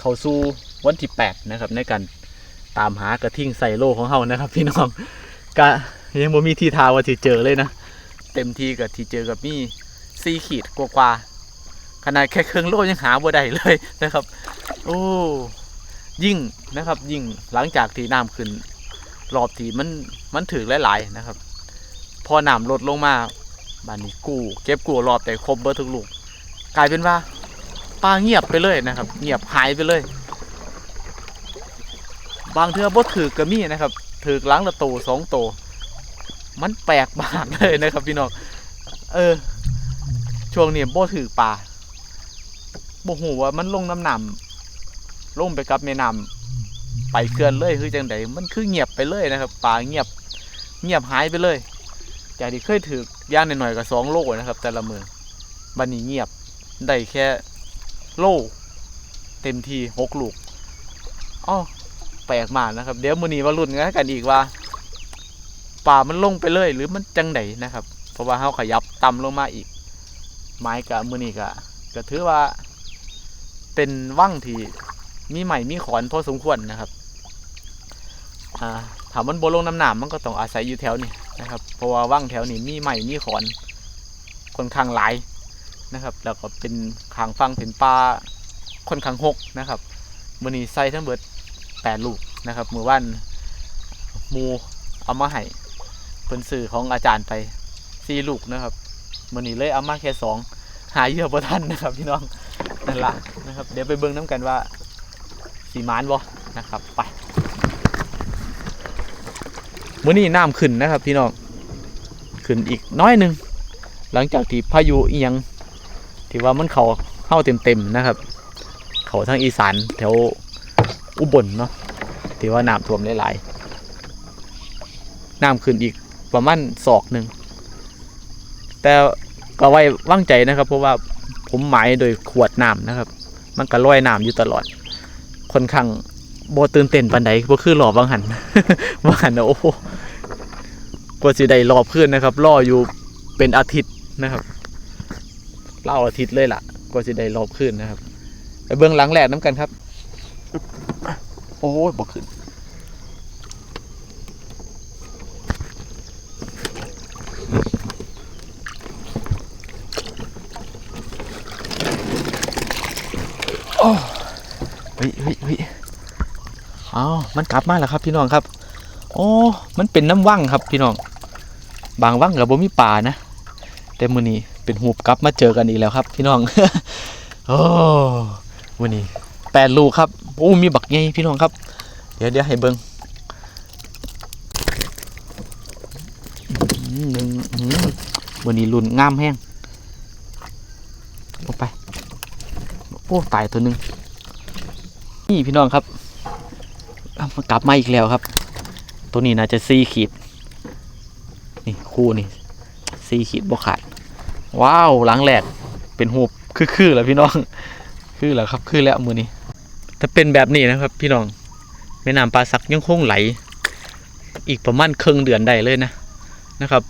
เข้าสู่วันที่แปดนะครับ ในการตามหากระทิ่งใส่โลของเฮานะครับ พี่น้องก็ยังบ่มีที่ทาว่าสิเจอเลยนะ เต็มที่กับที่เจอกับมีสี่ขีดกว่าๆขนาดแค่เครื่องโลยังหาบ่ได้เลยนะครับ โอ้ยิ่งนะครับ ยิ่งหลังจากที่น้ำขึ้น รอบที่มันมันถือหลายๆนะครับ พอน้ำลดลงมาบานนี้กู้เก็บกู้รอบแต่ครบเบอร์ทุกลูก กลายเป็นว่า ปลาเงียบไปเลยนะครับ เงียบหายไปเลย บางเทือบ่ถือกระมี่นะครับ ถือล้างละโตสองโต มันแปลกมากเลยนะครับพี่น้องเออ ช่วงนี้บถือปลาบ่ฮู้ว่ามันลงน้ำหนำลงไปกับแม่น้ำไปเกินเลยคือจังไดมันคือเงียบไปเลยนะครับปลาเงียบ เงียบหายไปเลยจากที่เคยถือย่างหน่อยๆก็สองโลนะครับ แต่ละมือบันนี้เงียบได้แค่ โลเต็มทีหกลูกอ้อแปลกมากนะครับ เดี๋ยวมือนี้มาลุ้นกันอีกว่าป่ามันลงไปเลยหรือมันจังไดนะครับ เพราะว่าเขาขยับต่ำลงมาอีก ไม้กับมือนีก็ก็ถือว่า เป็นว่างที่มีใหม่มีขอนพอสมควรนะครับอ่าถามมันโบลงน้ำหนามมันก็ต้องอาศัยอยู่แถวนี้นะครับ เพราะว่าว่างแถวนี้มีใหม่มีขอนค่อนข้างหลาย นะครับ แล้วก็เป็นขางฟังเป็นปลาค่อนข้างหกนะครับมือนี้ใส่ทั้งเบิดแปดลูกนะครับมือวันมูเอามาให้เป็นสื่อของอาจารย์ไปสี่ลูกนะครับมือนี้เลยเอามาแค่สองหายเยื่อบ่ทันนะครับพี่น้องนั่นละนะครับ เดี๋ยวไปเบิ่งน้ำกันว่าสีมานบ่นะครับไปมือนี้น้ำขึ้นนะครับ พี่น้องขึ้นอีกน้อยหนึ่งหลังจากที่พายุเอียง ที่ว่ามันเขาเข้าเต็มๆนะครับ เขาทางอีสานแถวอุบลเนาะที่ว่าน้ำท่วมหลายๆน้ำขึ้นอีกประมาณศอกหนึ่งแต่ก็ไว้วางใจนะครับ เพราะว่าผมหมายโดยขวดน้ำนะครับ มันก็ลอยน้ำอยู่ตลอดค่อนข้างโบตื่นเต้นปันใดบ่คือหลอบางหันบางหันนะโอ้โหกว่าสิได้รอเพื่อนนะครับ รออยู่เป็นอาทิตย์นะครับ เล่าอาทิตย์เลยล่ะกว่าสิได้รอเพื่อนนะครับไปเบื้องหลังแหลกน้ำกันครับ โอ้ยบอกขึ้นโอ้เฮ้ยเฮ้ยเฮ้ยอ้าวมันกลับมาแล้วครับ พี่น้องครับโอ้มันเป็นน้ำว่างครับ พี่น้อง บางว่างกับบ่มีป่านะ แต่มือนี้ เป็นหูบกลับมาเจอกันอีกแล้วครับ พี่น้องโอ้มื้อนี้แปดลูกครับโอ้มีบักใหญ่พี่น้องครับ เดี๋ยวเดี๋ยวให้เบิ่งหนึ่งอืมมื้อนี้รุ่นงามแห้งลงไปโอ้ตายตัวหนึ่งนี่พี่น้องครับกลับมาอีกแล้วครับ ตัวนี้น่าจะซีขีดนี่คู่นี่ซีขีดบกขาด ว้าวหลังแหลกเป็นหูบคือๆแล้วพี่น้องคือแล้วครับคือแล้วมือนี้ถ้าเป็นแบบนี้นะครับ พี่น้องแม่น้ำปลาสักยังคงไหล อีกประมาณครึ่งเดือนได้เลยนะนะครับ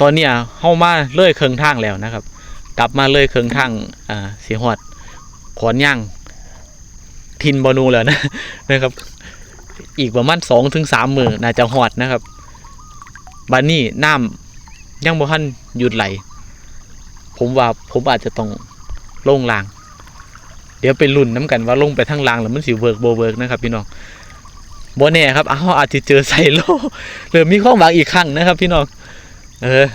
ตอนเนี้ยเข้ามาเลื่อยเครื่องทางแล้วนะครับ กลับมาเลื่อยเครื่องทางอ่าเสียหอดขอนย่างทินบอนูแล้วนะนะครับ อีกประมาณสองถึงสามมือน่าจะหอดนะครับบานนี้น้ำยังบ่ทันหยุดไหล ผมว่าผมอาจจะต้องลงลาง เดี๋ยวไปลุ่นน้ำกันว่าลงไปทางลางแล้วมันสิเวิร์กโบเวิร์กนะครับพี่น้องโบแน่ครับอ้าวอาจจะเจอไซโลหรือมีข้องหวังอีกครั้งนะครับ พี่น้อง เออ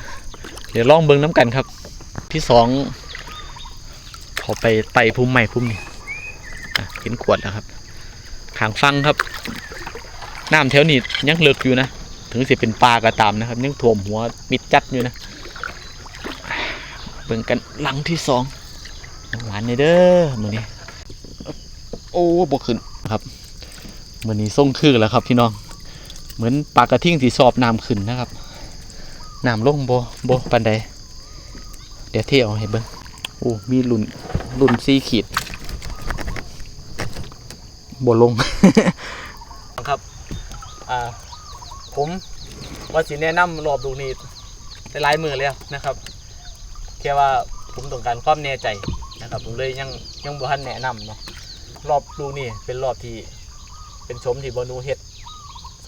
เดี๋ยวลองเบิ้งน้ำกันครับ ที่สองพอไปไต่พุ่มใหม่พุ่มนี้อะเห็นขวดแล้วครับขางฟังครับน้ำแถวนี้ยังเลิกอยู่นะ ถึงสิเป็นปลาก็ตามนะครับยังท่วมหัวมิดจัดอยู่นะ เบิ่งกันหลังที่สองหวานเลยเด้อมือนี้โอ้บกขึ้นครับมือนี้ส่งคือแล้วครับพี่น้อง เหมือนปลากระทิ่งที่สอบน้ำขึ้นนะครับน้ำลงโบโบปันใดเดี๋ยวเที่ยวให้เบิ่งโอ้มีลุ่นลุ่นซีขีดบลงครับอ่าผมว่าสิแนะนำรอบดูนี้ในหลายมือเลยนะครับ แค่ว่าผมต้องการความแน่ใจนะครับผมเลยยังยังบ่ทันแนะนำเนาะรอบลูกนี่เป็นรอบที่เป็นชมที่บนูเฮ็ด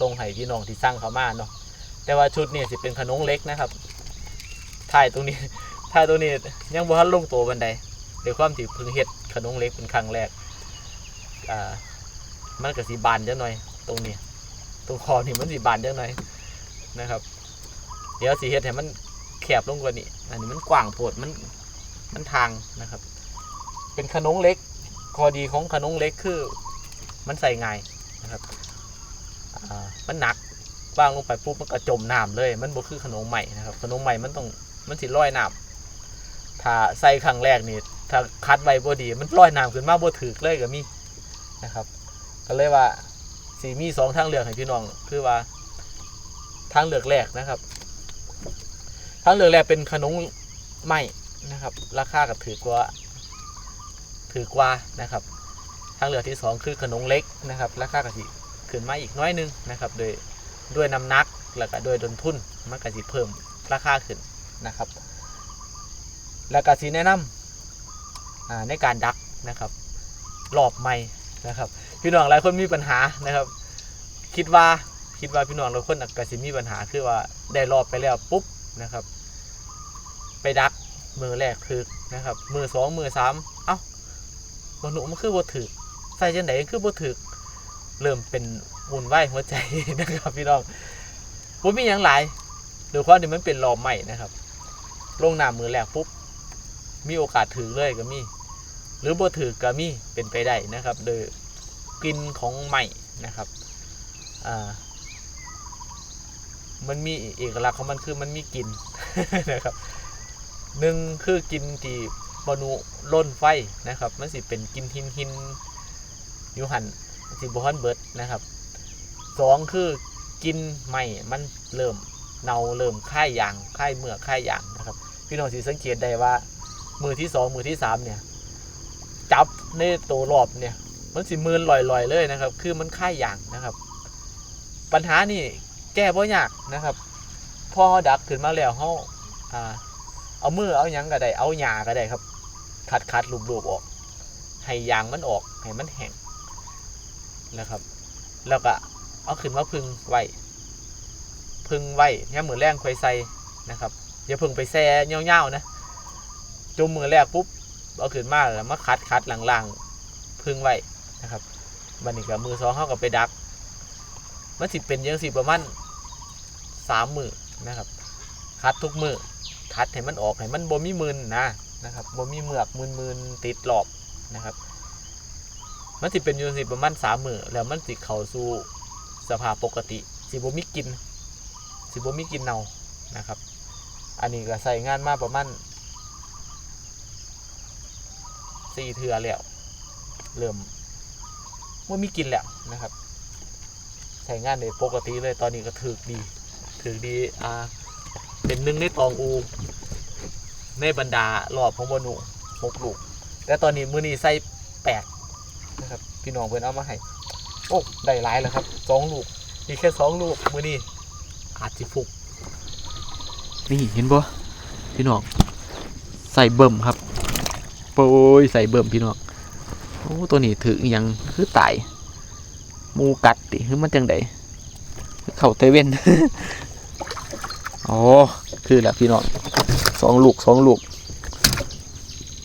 ทรงไห้พี่น้องที่สร้างเขามาเนาะแต่ว่าชุดนี่สิเป็นขนงเล็กนะครับถ่ายตรงนี้ถ่ายตรงนี้ยังบ่ทันลงตัวบันไดเดี๋ยวความที่เพิ่งเฮ็ดขนงเล็กเป็นครั้งแรกอ่ามันก็สิบานจังหน่อย ตรงนี้ ตรงคอนี่มันสิบานจังหน่อยนะครับ เดี๋ยวสิเฮ็ดให้มัน แคบลงกว่านี้อันนี้มันกว้างโพดมันมันทางนะครับ เป็นขนงเล็กข้อดีของขนงเล็กคือ มันใส่ง่ายนะครับมันหนักวางลงไปปุ๊บมันก็จมน้ำเลย มันบ่คือขนมใหม่นะครับ ขนมใหม่มันต้องมันสิลอยน้ำถ้าใส่ครั้งแรกนี่ถ้าคัดไว้บ่ดี มันลอยน้ำขึ้นมาบ่ถึกเลยก็มีนะครับ ก็เลยว่าสีมีสองทางเลือกให้พี่น้อง คือว่า ทางเลือกแรกนะครับ ทางเลือกแรกเป็นขนมใหม่นะครับ ราคากับถือกว่า ถือกว่านะครับทางเลือที่สองคือขนมเล็กนะครับ ราคากะสิขึ้นมาอีกน้อยนึงนะครับ โดยด้วยน้ำหนักแล้วก็ด้วยต้นทุนมันกะสิเพิ่มราคาขึ้นนะครับ แล้วก็สิแนะนำอ่าในการดักนะครับรอบใหม่นะครับ พี่น้องหลายคนมีปัญหานะครับ คิดว่าคิดว่าพี่น้องหลายคนกะสิมีปัญหาคือว่าได้รอบไปแล้วปุ๊บ นะครับ ไปดักมือแรกถึกนะครับ มือสองมือสามเอ้าบหนูมันคือบ่ถึกใส่จังไดคือบ่ถึก เริ่มเป็นวุ่นวายหัวใจนะครับพี่น้องบ่มีหยังหลายโดยความที่มันเป็นรอบใหม่นะครับ ลงหน้ำมือแรกปุ๊บมีโอกาสถือเลยก็มีหรือบ่ถือก็มีเป็นไปได้นะครับ โดยกลิ่นของใหม่นะครับอ่า มันมีเอกลักษณ์ของมันคือมันมีกลิ่นนะครับหนึ่งคือกลิ่นที่บนูล่นไฟนะครับ มันสิเป็นกินหินหินยูหันสิบฮอนเบิร์ดนะครับสองคือกินใหม่มันเริ่มเนาเริ่มค่ายยางค่ายเมือกค่ายยางนะครับพี่น้องสิสังเกตได้ว่า มือที่สองมือที่สามเนี่ยจับในตัวรอบเนี่ยมันสิมืนลอยๆเลยนะครับ คือมันค่ายยางนะครับ ปัญหานี่ แก้บ่ยากนะครับ พอดักขึ้นมาแล้วเขาอ่า เอามือเอาหยังก็ได้ เอาหญ้าก็ได้ครับคัดคัดรูปรูปออก ให้ยางมันออก ให้มันแห้งนะครับ แล้วก็เอาขึ้นมาพึ่งไว้พึ่งไว้เนี่ยมือแรงควายใส่นะครับอย่าพึ่งไปแซ่เงาๆนะจุ่มมือแรกปุ๊บเอาขึ้นมาแล้วมาคัดคัดหลังๆพึ่งไว้นะครับบันนี้กับมือสองเข้ากับไปดัก มันสิเป็นยังสิประมาณ สามมือนะครับคัดทุกมือคัดให้มันออกให้มันบ่มีมืนนะนะครับบ่มีเมือกมืนมืนติดหลอบนะครับ มันสิเป็นยู่สิประมาณสามมือแล้วมันสิเข้าสู่สภาพปกติสิบ่มีกินสิบ่มีกินเน่านะครับ อันนี้ก็ใส่งานมาประมาณสี่เทือแล้วเริ่มว่ามีกินแล้วนะครับ ใช้งานในปกติเลยตอนนี้ก็ถือดี ถือดีอ่าเป็นหนึ่งในตองอูในบรรดารอบของบอนูหกลูกแต่ตอนนี้มือนี้ใส่แปดนะครับพี่น้องเพื่อนเอามาให้โอ้ได้หลายแล้วครับสองลูกมีแค่สองลูกมือนี้อาจจะฟุกนี่เห็นบ่พี่น้องใส่เบิ่มครับโอ้ยใส่เบิ่มพี่น้องโอ้ตัวนี้ถืออหยังคือตายมูกัดติคือมันจังไดเข่าเตเว่น อ๋อ คือแหละพี่น้องสองลูกสองลูก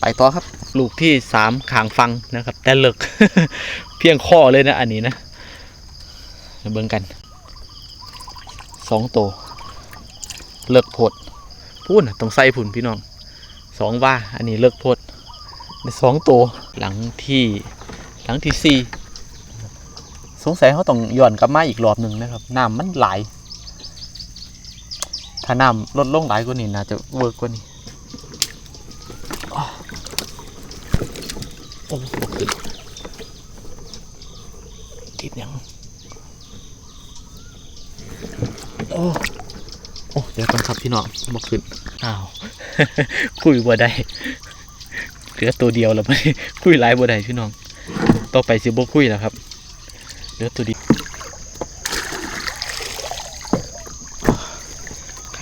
ไปต่อครับ ลูกที่สามขางฟังนะครับ แต่เลิก เพียงข้อเลยนะอันนี้นะเบิ่งกันสองโต เลิกโพดพูดนะต้องใส่ผุนพี่น้องสองว่าอันนี้เลิกโพดในสองโตหลังที่หลังที่สี่สงสัยเขาต้องย้อนกลับมาอีกรอบหนึ่งนะครับน้ำมันไหล ถ้าน้ำลดลงหลายกว่านี้น่าจะเวิร์กกว่านี้โอ้บ่ขึ้นติดยังโอ้โอ้เดี๋ยวก่อนครับพี่น้องบ่ขึ้นอ้าว คุยบ่ได้เหลือตัวเดียวแล้วไม่คุยหลายบ่ได้พี่น้อง ต่อไปสิบ่คุยแล้วครับเหลือตัวเดียว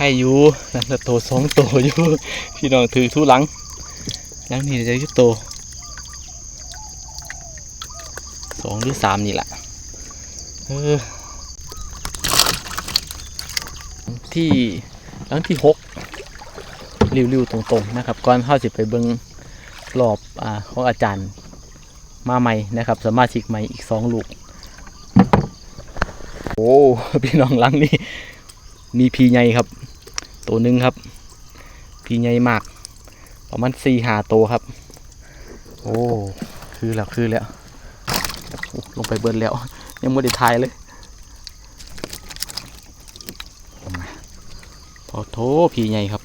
ใครอยู่นั่นละโตสองโตอยู่พี่น้องถือทุหลังหลังนี่จะอยุโตสองหรือสามนี่แหละเออที่หลังที่หกริ้วๆตรงๆนะครับก่อนเข้าสิไปเบิงรอบอ่าของอาจารย์มาใหม่นะครับ สมาชิกใหม่อีกสองลูก โอ้พี่น้องหลังนี่มีพีใหญ่ครับ ตัวหนึ่งครับ พีใหญ่มาก ประมาณสี่หาตัวครับ โอ้คือแล้วคือแล้วลงไปเบิร์นแล้ว ยังไม่ได้ทายเลยพอโถพีใหญ่ครับ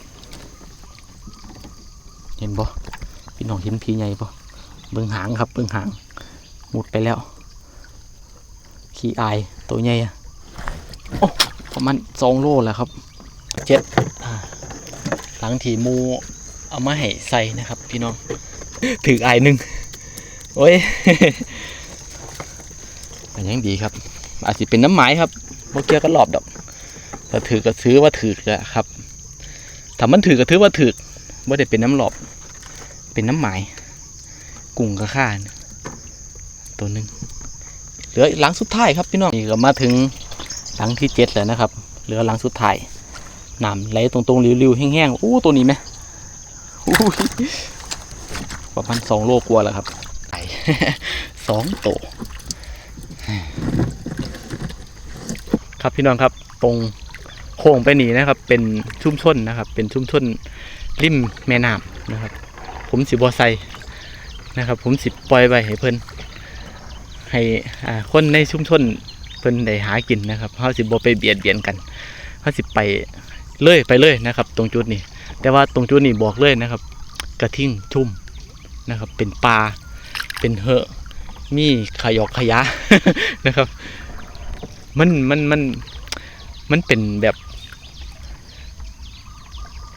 เห็นบ่พี่น้องเห็นพีใหญ่บ่เบิ่งหางครับเบิ่งหางหมุดไปแล้วขี้อายตัวใหญ่อะโอ้ประมาณสองโลแล้วครับเจ็ด ถังถีมูเอามาให้ใส่นะครับ พี่น้องถืออายหนึ่งโอ้ยมันยังดีครับ อาจจะเป็นน้ำไม้ครับโมเกียก็หลอบดอกแต่ถือก็ซื้อว่าถือแหละครับถ้ามันถือก็ถือว่าถือว่าได้เป็นน้ำหลอบ เป็นน้ำไม้กุ้งกระข้านตัวหนึ่งเหลือหลังสุดท้ายครับพี่น้องนี่ก็มาถึงหลังที่เจ็ดแล้วนะครับ เหลือหลังสุดท้าย น้ำไหลตรงๆริวๆแห้งๆอู้ตัวนี้ไหมประมาณสองโลกว่าแล้วครับไก่สองโตครับพี่น้องครับตรงโค้งไปหนีนะครับ เป็นชุ่มชนนะครับ เป็นชุ่มชนริมแม่น้ำนะครับ ผมสิบอไซนะครับ ผมสิปล่อยไว้ให้เพิ่นให้คนในชุมชนเพิ่นได้หากินนะครับเขาสิบ่ไปเบียดเบียนกันเขาสิไป เลยไปเลยนะครับ ตรงจุดนี้ แต่ว่าตรงจุดนี้บอกเลยนะครับ กระทิ่งชุ่มนะครับ เป็นปลาเป็นเหอะมีขยอกขยะนะครับ มันมันมันมันเป็นแบบ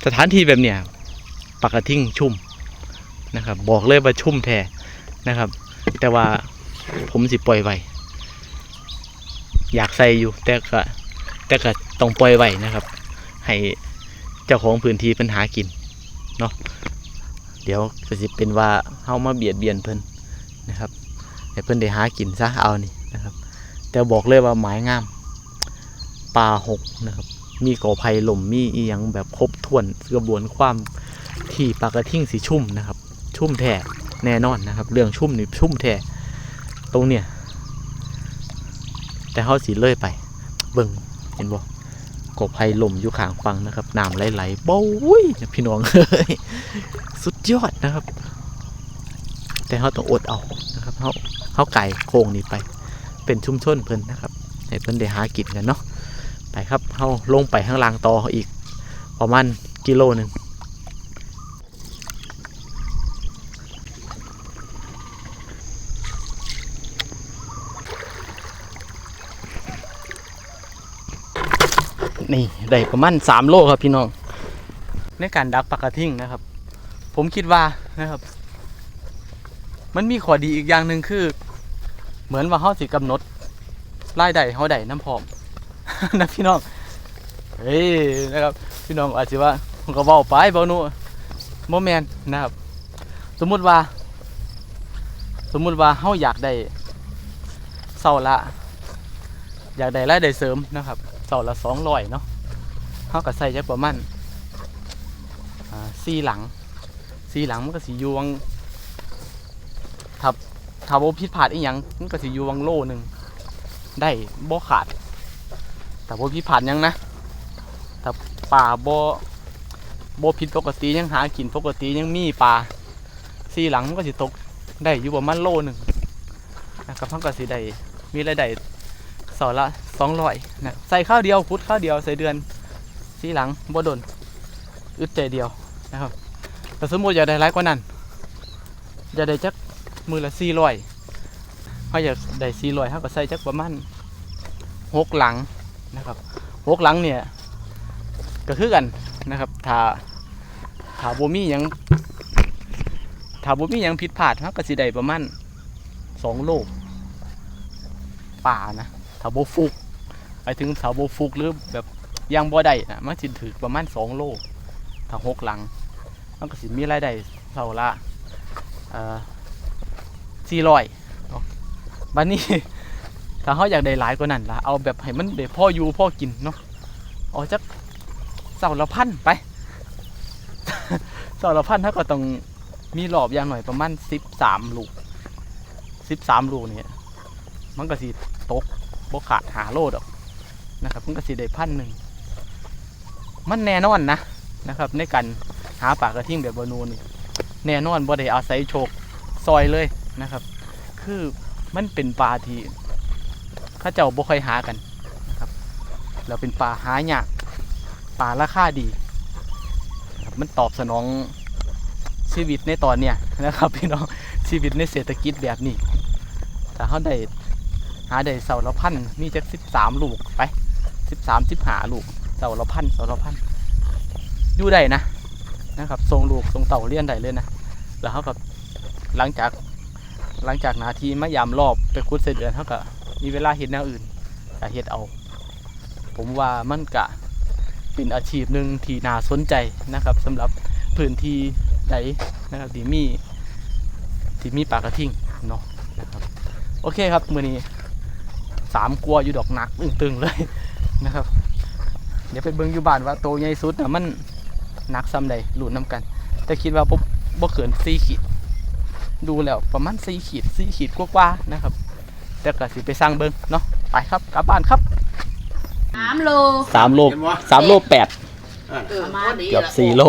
สถานที่แบบเนี้ยปากกระทิ่งชุ่มนะครับ บอกเลยว่าชุ่มแท้นะครับ แต่ว่าผมสิปล่อยไว้อยากใส่อยู่แต่ก็แต่ก็ต้องปล่อยไว้นะครับ ให้เจ้าของพื้นที่เพิ่นหากินเนาะเดี๋ยวก็สิเป็นว่าเฮามาเบียดเบียนเพิ่นนะครับให้เพิ่นได้หากินซะเอานี่นะครับ แต่บอกเลยว่าหมายงามปลาหกนะครับ มีกอไผ่หล่มมีอีหยังแบบครบถ้วนกระบวนความที่ปากระทิ่งสีชุ่มนะครับ ชุ่มแท้แน่นอนนะครับ เรื่องชุ่มนี่ชุ่มแท้ตรงเนี่ยแต่เขาสีเลื่อยไป เบิ่งเห็นบ่ กบไผ่ลมอยู่ข้างฟังนะครับน้ำไหลๆเบ้ยพี่น้องเอ้ยสุดยอดนะครับ แต่เขาต้องอดเอานะครับเขาเขาไก่โค้งนี้ไป เป็นชุมชนเพิ่นนะครับให้เพิ่นได้หากินกันเนาะไปครับเขาลงไปข้างล่างต่ออีกประมาณกิโลหนึ่ง นี่ได้ประมาณสามโลครับพี่น้อง ในการดักปลากระทิ่งนะครับ ผมคิดว่านะครับ มันมีข้อดีอีกอย่างหนึ่งคือ เหมือนว่าเขาสิกำหนดรายได้เขาได้น้ำพร้อมนะพี่น้องเฮ้ยนะครับ พี่น้องอาจจะว่าผมก็เบาไปเบาหนูโมแมนนะครับ สมมุติว่า สมมุติว่าเขาอยากได้เสาละ อยากได้รายได้เสริมนะครับ เสาละสองร้อยเนาะเขาก็ใส่จักประมาณสี่หลังสี่หลังมันก็สิอยู่วังถ้าถ้าบ่ผิดพลาดอีหยังมันก็สิอยู่วังโลหนึ่งได้บ่ขาด แต่บ่ผิดพลาดยังนะถ้าป่าบ่บ่ผิดปกติยังหากินปกติยังมีปลาสี่หลังมันก็สิตกได้อยู่ประมาณโลหนึ่งนะครับเขาก็สิได้มีรายได้ สาละสองร้อยนะใส่ข้าวเดียวพุดข้าวเดียวใส่เดือนสีหลังบ่ดนอึดใจเดียวนะครับแต่สมมติอยากได้หลายกว่านั้นอยากได้จักมือละสี่ร้อยเขาอยากได้สี่ร้อยเขาก็ใส่จักประมาณหกหลังนะครับหกหลังเนี่ยก็คือกันนะครับถ้าถ้าบ่มีหยังถ้าบ่มีหยังผิดพลาดเขาก็สิได้ประมาณสองโลป่านะ ถ้าโบฟุกไปถึงถ้าโบฟุกหรือแบบยังบ่ได้นะมันสิถือประมาณสองโลถ้าหกหลังมันก็สิมีรายได้เท่าละเอ่อสี่ร้อยบัดนี้ถ้าเขาอยากได้หลายกว่านั้นล่ะเอาแบบให้มันได้พ่ออยู่พ่อกินเนาะเอาจักเสาละพันไปเสาละพันถ้าก็ต้องมีรอบอย่างหน่อยประมาณสิบสามลูกสิบสามลูกเนี่ยมันก็สิตก บกขาดหาโลดอกนะครับมันก็สิได้พันหนึ่งมันแน่นอนนะนะครับ ในการหาปลากระทิ่งแบบบนูนี่แน่นอนบ่ได้อาศัยโชคซอยเลยนะครับ คือมันเป็นปลาที่ข้าเจ้าบ่ค่อยหากันนะครับแล้วเป็นปลาหายากปลาราคาดีนะครับมันตอบสนองชีวิตในตอนเนี้ยนะครับพี่น้องชีวิตในเศรษฐกิจแบบนี้ถ้าเขาได้ หาได้เสาละพันมีจักสิบสามลูกไปสิบสามสิบหาลูกเสาละพันเสาละพันอยู่ได้นะนะครับทรงลูกทรงเต่าเลี้ยนได้เลยนะแล้วเขากับหลังจากหลังจากนาทีมายามรอบไปคุดเสร็จเดือนเขาก็มีเวลาเห็ดแนวอื่นก็เห็ดเอา ผมว่ามันกะเป็นอาชีพหนึ่งที่น่าสนใจนะครับสำหรับพื้นที่ใดนะครับที่มีที่มีปลากระทิงเนาะนะครับโอเคครับมือนี้ สามกลัวอยู่ดอกหนักตึงๆเลยนะครับ เดี๋ยวไปเบิ่งอยู่บ้านว่าโตใหญ่สุดนะมันหนักซ้ำใดหลุดน้ำกัน แต่คิดว่าบ่บ่เขินสี่ขีด ดูแล้วประมาณสี่ขีดสี่ขีดกว่าๆนะครับ แต่ก็สิไปสร้างเบิ้งเนาะไปครับกลับบ้านครับสามโลสามโลเห็นบ่สามโลแปดอ่าประมาณเกือบสี่โล